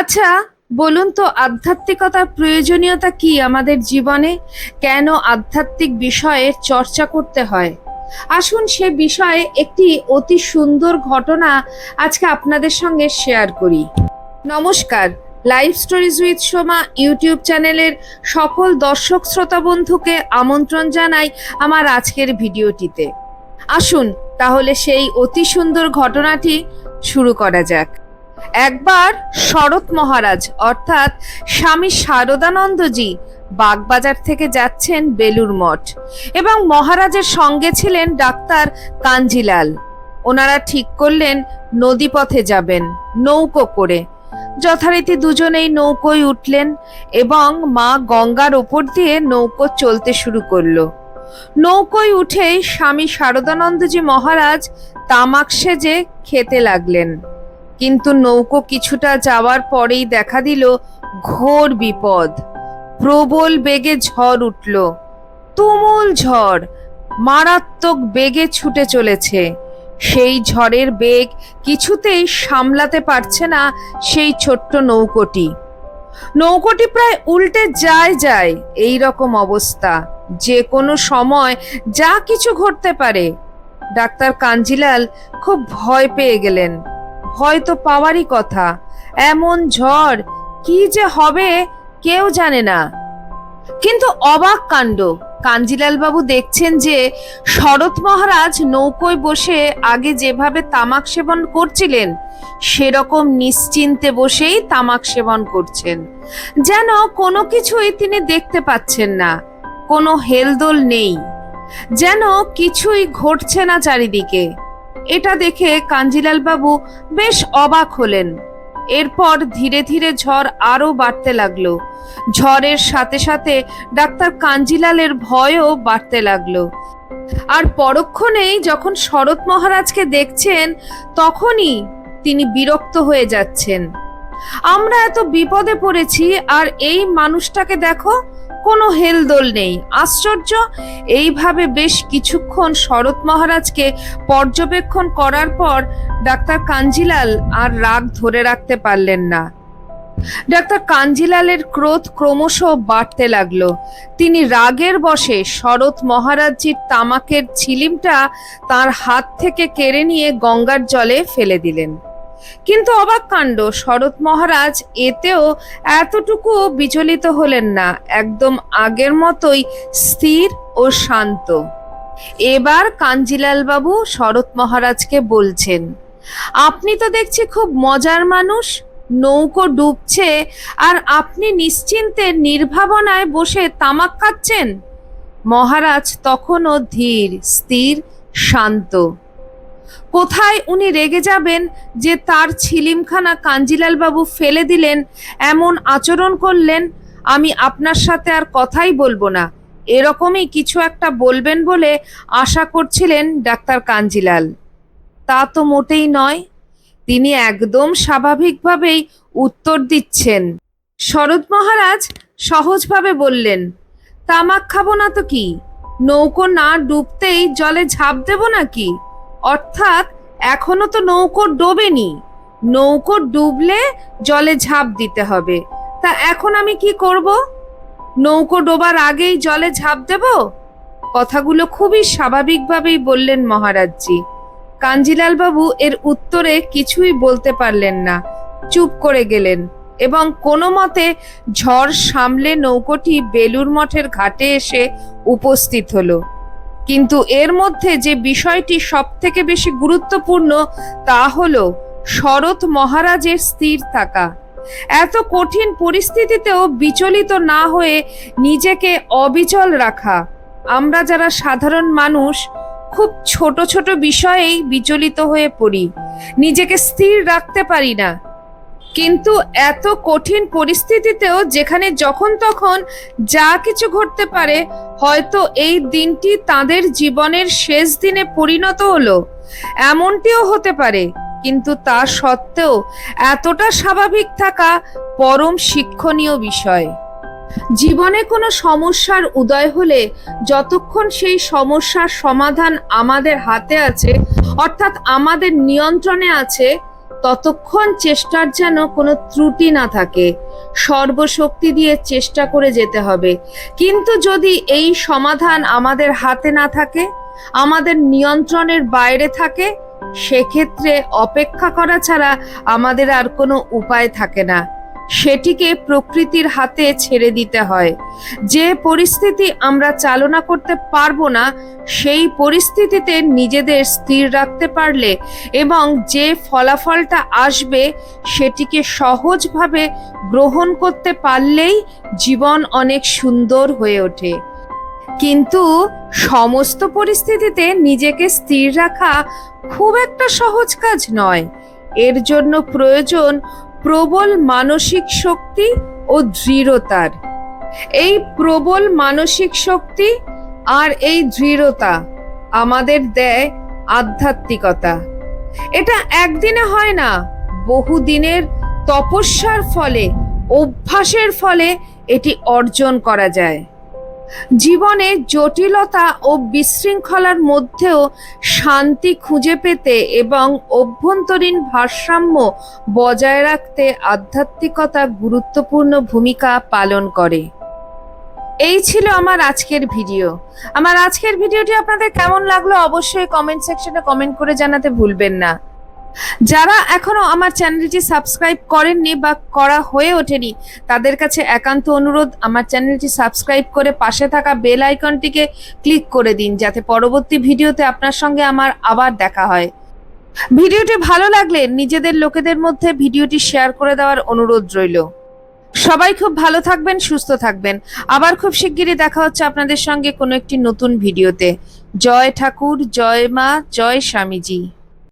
আচ্ছা বলুন তো আধ্যাত্মিকতার প্রয়োজনীয়তা কি আমাদের জীবনে? কেন আধ্যাত্মিক বিষয়ে চর্চা করতে হয়? আসুন সে বিষয়ে একটি অতি সুন্দর ঘটনা আজকে আপনাদের সঙ্গে শেয়ার করি। নমস্কার live stories with Soma YouTube চ্যানেলের সকল দর্শক শ্রোতা বন্ধুকে আমন্ত্রণ জানাই আমার আজকের ভিডিওটিতে। আসুন, তাহলে সেই অতি সুন্দর ঘটনাটি শুরু করা যাক। একবার শরৎ মহারাজ, অর্থাৎ স্বামী শারদানন্দজি, বাগবাজার থেকে যাচ্ছেন বেলুর মঠ এবং মহারাজের সঙ্গে ছিলেন ডাক্তার কাঞ্জিলাল। ওনারা ঠিক করলেন, নদীপথে যাবেন, নৌকো করে। যথারীতি দুজনেই নৌকোয় উঠলেন এবং মা গঙ্গার ওপর দিয়ে নৌকো চলতে শুরু করল। নৌকোয় উঠেই স্বামী শারদানন্দজি মহারাজ তামাক সেজে খেতে লাগলেন। কিন্তু নৌকো কিছুটা যাওয়ার পরেই দেখা দিল ঘোর বিপদ। প্রবল বেগে ঝড় উঠল। তুমুল ঝড়। মারাত্মক বেগে ছুটে চলেছে। সেই ঝড়ের বেগ কিছুতেই সামলাতে পারছে না সেই ছোট্ট নৌকোটি। নৌকোটি প্রায় উল্টে যায় যায় এই রকম অবস্থা। যে কোনো সময় যা কিছু ঘটতে পারে। ডাক্তার কাঞ্জিলাল খুব ভয় পেয়ে গেলেন। ভয় তো পাওয়ারই কথা। এমন ঝড় কি যে হবে কেউ জানে না। কিন্তু অবাক কাণ্ড। কাঞ্জিলাল বাবু দেখছেন যে শরৎ মহারাজ নৌকোয় বসে আগে যেভাবে তামাক সেবন করছিলেন, সেরকম নিশ্চিন্তে বসেই তামাক সেবন করছেন। যেন কোনো কিছুই তিনি দেখতে পাচ্ছেন না। কোনো হেলদোল নেই। যেন কিছুই ঘটছে না চারিদিকে। এটা দেখে কাঞ্জিলাল বাবু বেশ অবাক হলেন। এরপর ধীরে ধীরে ঝড় আরও বাড়তে লাগল। ঝড়ের সাথে সাথে ডাক্তার কাঞ্জিলালের ভয়ও বাড়তে লাগল। আর পরক্ষণেই যখন শরৎ মহারাজকে দেখছেন, তখনই তিনি বিরক্ত হয়ে যাচ্ছেন। আমরা এত বিপদে পড়েছি, আর এই মানুষটাকে দেখো কোনো হেলদোল নেই। আশ্চর্য, এইভাবে বেশ কিছুক্ষণ শরৎ মহারাজকে পর্যবেক্ষণ করার পর ডাক্তার কাঞ্জিলাল আর রাগ ধরে রাখতে পারলেন না। ডাক্তার কাঞ্জিলালের ক্রোধ ক্রমশ বাড়তে লাগল। তিনি রাগের বশে শরৎ মহারাজজির তামাকের ছিলিমটা তার হাত থেকে কেড়ে নিয়ে গঙ্গার জলে ফেলে দিলেন। কিন্তু অবাক কাণ্ড, শরৎ মহারাজ এতেও এতটুকু বিচলিত হলেন না, একদম আগের মতোই স্থির ও শান্ত। এবার কাঞ্জিলাল বাবু শরৎ মহারাজকে বলছেন, আপনি তো দেখছি খুব মজার মানুষ, নৌকো ডুবছে, আর আপনি নিশ্চিন্তে নির্ভাবনায় বসে তামাক খাচ্ছেন? মহারাজ তখনও ধীর, স্থির, শান্ত। কোথায় উনি রেগে যাবেন যে তার ছিলিমখানা কাঞ্জিলাল বাবু ফেলে দিলেন, এমন আচরণ করলেন, আমি আপনার সাথে আর কথাই বলব না। এরকমই কিছু একটা বলবেন বলে আশা করছিলেন ডাক্তার কাঞ্জিলাল। তা তো মোটেই নয়, তিনি একদম স্বাভাবিকভাবেই উত্তর দিচ্ছেন। শরৎ মহারাজ সহজভাবে বললেন, তামাক খাব না তো কি? নৌকো না ডুবতেই জলে ঝাঁপ দেব নাকি? অর্থাৎ এখনও তো নৌকো ডোবেনি। নৌকো ডুবলে জলে ঝাঁপ দিতে হবে। তা এখন আমি কি করব? নৌকো ডোবার আগেই জলে ঝাঁপ দেব? কথাগুলো খুবই স্বাভাবিকভাবেই বললেন মহারাজজি। কাঞ্জিলাল বাবু এর উত্তরে কিছুই বলতে পারলেন না। চুপ করে গেলেন এবং কোনো মতে ঝড় সামলে নৌকোটি বেলুর মঠের ঘাটে এসে উপস্থিত হলো। কিন্তু এর মধ্যে যে বিষয়টি সব থেকে বেশি গুরুত্বপূর্ণ তা হলো শরৎ মহারাজের স্থির থাকা। এত কঠিন পরিস্থিতিতেও বিচলিত না হয়ে নিজেকে অবিচল রাখা। আমরা যারা সাধারণ মানুষ, খুব ছোট ছোট বিষয়েই বিচলিত হয়ে পড়ি। নিজেকে স্থির রাখতে পারি না। কিন্তু এত কঠিন পরিস্থিতিতেও যেখানে যখন তখন যা কিছু ঘটতে পারে হয়তো এই দিনটি তাদের জীবনের শেষ দিনে পরিণত হলো। এমনটিও হতে পারে, কিন্তু তা সত্ত্বেও এতটা স্বাভাবিক থাকা পরম শিক্ষণীয় বিষয়। জীবনে কোনো সমস্যার উদয় হলে যতক্ষণ সেই সমস্যার সমাধান আমাদের হাতে আছে, অর্থাৎ আমাদের নিয়ন্ত্রণে আছে ততক্ষণ চেষ্টার যেন কোনো ত্রুটি না থাকে। সর্বশক্তি দিয়ে চেষ্টা করে যেতে হবে। কিন্তু যদি এই সমাধান আমাদের হাতে না থাকে, আমাদের নিয়ন্ত্রণের বাইরে থাকে, সেক্ষেত্রে অপেক্ষা করা ছাড়া আমাদের আর কোনো উপায় থাকে না। সেটিকে প্রকৃতির হাতে ছেড়ে দিতে হয়। যে পরিস্থিতি আমরা চালনা করতে পারব না, সেই পরিস্থিতিতে নিজেদের স্থির রাখতে পারলে এবং যে ফলাফলটা আসবে, সেটিকে সহজভাবে গ্রহণ করতে পারলেই জীবন অনেক সুন্দর হয়ে ওঠে। কিন্তু সমস্ত পরিস্থিতিতে নিজেকে স্থির রাখা খুব একটা সহজ কাজ নয়। এর জন্য প্রয়োজন প্রবল মানসিক শক্তি ও দৃঢ়তার। এই প্রবল মানসিক শক্তি আর এই দৃঢ়তা আমাদের দেয় আধ্যাত্মিকতা। এটা একদিনে হয় না, বহুদিনের তপস্যার ফলে, অভ্যাসের ফলে এটি অর্জন করা যায়। জীবনে জটিলতা ও বিশৃঙ্খলার মধ্যেও শান্তি খুঁজে পেতে এবং অভ্যন্তরীণ ভারসাম্য বজায় রাখতে আধ্যাত্মিকতা গুরুত্বপূর্ণ ভূমিকা পালন করে। এই ছিল আমার আজকের ভিডিও। আমার আজকের ভিডিওটি আপনাদের কেমন লাগল অবশ্যই কমেন্ট সেকশনে কমেন্ট করে জানাতে ভুলবেন না। যারা এখনও আমার চ্যানেলটি সাবস্ক্রাইব করেননি বা করা হয়ে ওঠেনি, তাদের কাছে একান্ত অনুরোধ, আমার চ্যানেলটি সাবস্ক্রাইব করে পাশে থাকা বেল আইকনটিকে ক্লিক করে দিন, যাতে পরবর্তী ভিডিওতে আপনার সঙ্গে আমার আবার দেখা হয়। ভিডিওটি ভালো লাগলে নিজেদের লোকেদের মধ্যে ভিডিওটি শেয়ার করে দেওয়ার অনুরোধ রইল। সবাই খুব ভালো থাকবেন, সুস্থ থাকবেন। আবার খুব শিগগিরই দেখা হচ্ছে আপনাদের সঙ্গে কোনো একটি নতুন ভিডিওতে। জয় ঠাকুর, জয় মা, জয় স্বামীজি।